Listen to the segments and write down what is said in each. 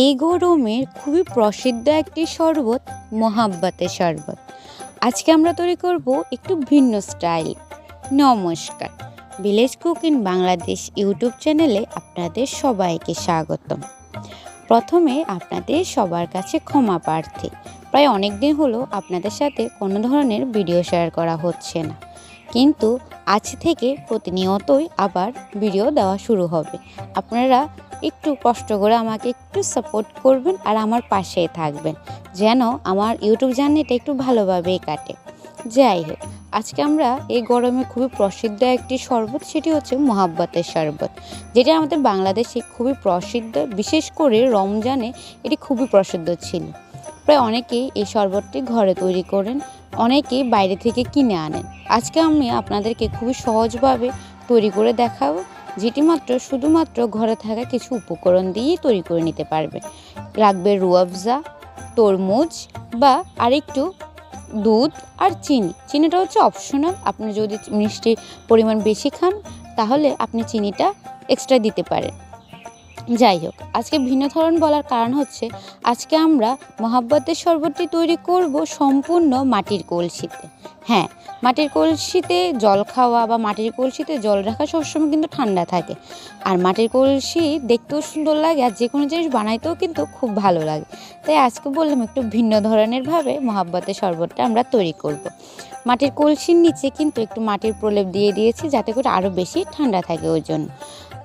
এই গরমের খুবই প্রসিদ্ধ একটি শরবত, মোহাব্বতের শরবত। আজকে আমরা তৈরি করব একটু ভিন্ন স্টাইল। নমস্কার। ভিলেজ কুক বাংলাদেশ ইউটিউব চ্যানেলে আপনাদের সবাইকে স্বাগতম। প্রথমে আপনাদের সবার কাছে ক্ষমা প্রার্থী। প্রায় অনেক দিন হলো আপনাদের সাথে কোনো ধরনের ভিডিও শেয়ার করা হচ্ছে না। কিন্তু আজ থেকে প্রতিনিয়তই আবার ভিডিও দেওয়া শুরু হবে। আপনারা একটু কষ্ট করে আমাকে একটু সাপোর্ট করবেন আর আমার পাশেই থাকবেন, যেন আমার ইউটিউব জার্নিটা একটু ভালোভাবেই কাটে। যাই হোক, আজকে আমরা এই গরমে খুবই প্রসিদ্ধ একটি শরবত, সেটি হচ্ছে মোহাব্বতের শরবত, যেটা আমাদের বাংলাদেশে খুবই প্রসিদ্ধ। বিশেষ করে রমজানে এটি খুবই প্রসিদ্ধ ছিল। প্রায় অনেকেই এই শরবতটি ঘরে তৈরি করেন। অনেকেই বাইরে থেকে কিনে আনেন। আজকে আমি আপনাদেরকে খুবই সহজভাবে তৈরি করে দেখাবো, যেটি মাত্র শুধুমাত্র ঘরে থাকা কিছু উপকরণ দিয়েই তৈরি করে নিতে পারবে। লাগবে রুয়াবজা তরমুজ বা আরেকটু দুধ আর চিনি। চিনিটা হচ্ছে অপশনাল আপনি যদি মিষ্টির পরিমাণ বেশি খান, তাহলে আপনি চিনিটা এক্সট্রা দিতে পারেন। যাই হোক, আজকে ভিন্ন ধরন বলার কারণ হচ্ছে, আজকে আমরা মহাব্বতের শরবতটি তৈরি করব সম্পূর্ণ মাটির কলসিতে। হ্যাঁ মাটির কলসিতে জল খাওয়া বা মাটির কলসিতে জল রাখা সবসময় কিন্তু ঠান্ডা থাকে। আর মাটির কলসি দেখতেও সুন্দর লাগে আর যে কোনো জিনিস বানাইতেও কিন্তু খুব ভালো লাগে। তাই আজকে বললাম একটু ভিন্ন ধরনের ভাবে মহাব্বতের শরবতটা আমরা তৈরি করব। মাটির কলসির নিচে কিন্তু একটু মাটির প্রলেপ দিয়ে দিয়েছি যাতে করে আরও বেশি ঠান্ডা থাকে ওই জন্য।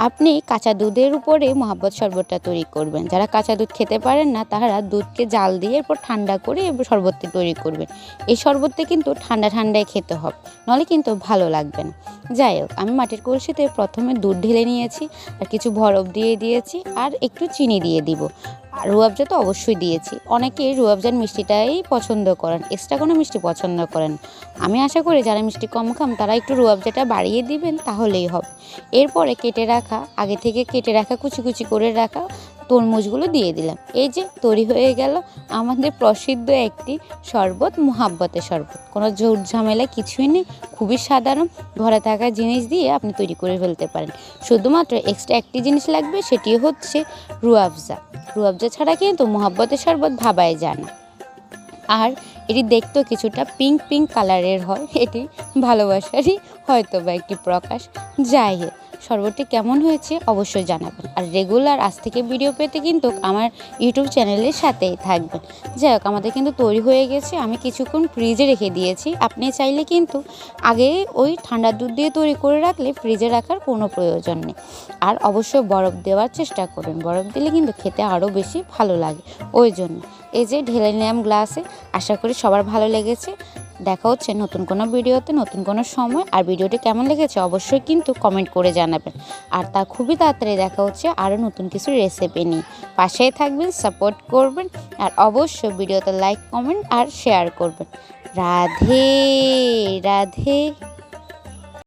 আপনি কাঁচা দুধের উপরে মহাব্বত শরবতটা তৈরি করবেন। যারা কাঁচা দুধ খেতে পারেন না তারা দুধকে জাল দিয়ে এরপর ঠান্ডা করে শরবতটি তৈরি করবেন। এই শরবতটি কিন্তু ঠান্ডা ঠান্ডায় খেতে হবে, নলে কিন্তু ভালো লাগবে না। যাই হোক, আমি মাটির কলসিতে প্রথমে দুধ ঢেলে নিয়েছি, আর কিছু বরফ দিয়ে দিয়েছি, আর একটু চিনি দিয়ে দিব। রুয়াবজা তো অবশ্যই দিয়েছি। অনেকে রুয়াবজার মিষ্টিটাই পছন্দ করেন এক্সট্রা কোনো মিষ্টি পছন্দ করেন। আমি আশা করি যারা মিষ্টি কম খান, তারা একটু রুয়াবজাটা বাড়িয়ে দিবেন তাহলেই হবে। এরপরে কেটে রাখা, আগে থেকে কেটে রাখা, কুচি কুচি করে রাখা তরমুজগুলো দিয়ে দিলাম। এই যে তৈরি হয়ে গেল আমাদের প্রসিদ্ধ একটি শরবত, মোহাব্বতের শরবত। কোনো ঝুট ঝামেলা কিছুই নেই, খুবই সাধারণ। ঘরে থাকা জিনিস দিয়ে আপনি তৈরি করে ফেলতে পারেন। শুধুমাত্র এক্সট্রা একটি জিনিস লাগবে সেটি হচ্ছে রুয়াবজা রুয়াবজা ছাড়া কিন্তু মোহাব্বতের শরবত ভাবায় যায় না। আর এটি দেখতেও কিছুটা পিঙ্ক পিঙ্ক কালারের হয়, এটি ভালোবাসারই হয়তো বা একটি প্রকাশ। যাই শরবতটি কেমন হয়েছে অবশ্যই জানাবেন। আর রেগুলার আজ থেকে ভিডিও পেতে কিন্তু আমার ইউটিউব চ্যানেলের সাথেই থাকবেন। যাই হোক, আমাদের কিন্তু তৈরি হয়ে গেছে। আমি কিছুক্ষণ ফ্রিজে রেখে দিয়েছি। আপনি চাইলে কিন্তু আগে ওই ঠান্ডা দুধ দিয়ে তৈরি করে রাখলে ফ্রিজে রাখার কোনো প্রয়োজন নেই। আর অবশ্যই বরফ দেওয়ার চেষ্টা করুন বরফ দিলে কিন্তু খেতে আরও বেশি ভালো লাগে। ওই জন্য এই যে ঢেলে নিলাম গ্লাসে আশা করি সবার ভালো লেগেছে। দেখা হচ্ছে নতুন কোনো ভিডিওতে, নতুন কোনো সময়। আর ভিডিওটি কেমন লেগেছে অবশ্যই কিন্তু কমেন্ট করে জানাবেন। আর তা খুবই তাড়াতাড়ি দেখা হচ্ছে আরও নতুন কিছু রেসিপি নিয়ে। পাশেই থাকবেন সাপোর্ট করবেন, আর অবশ্যই ভিডিওতে লাইক কমেন্ট আর শেয়ার করবেন। রাধে রাধে।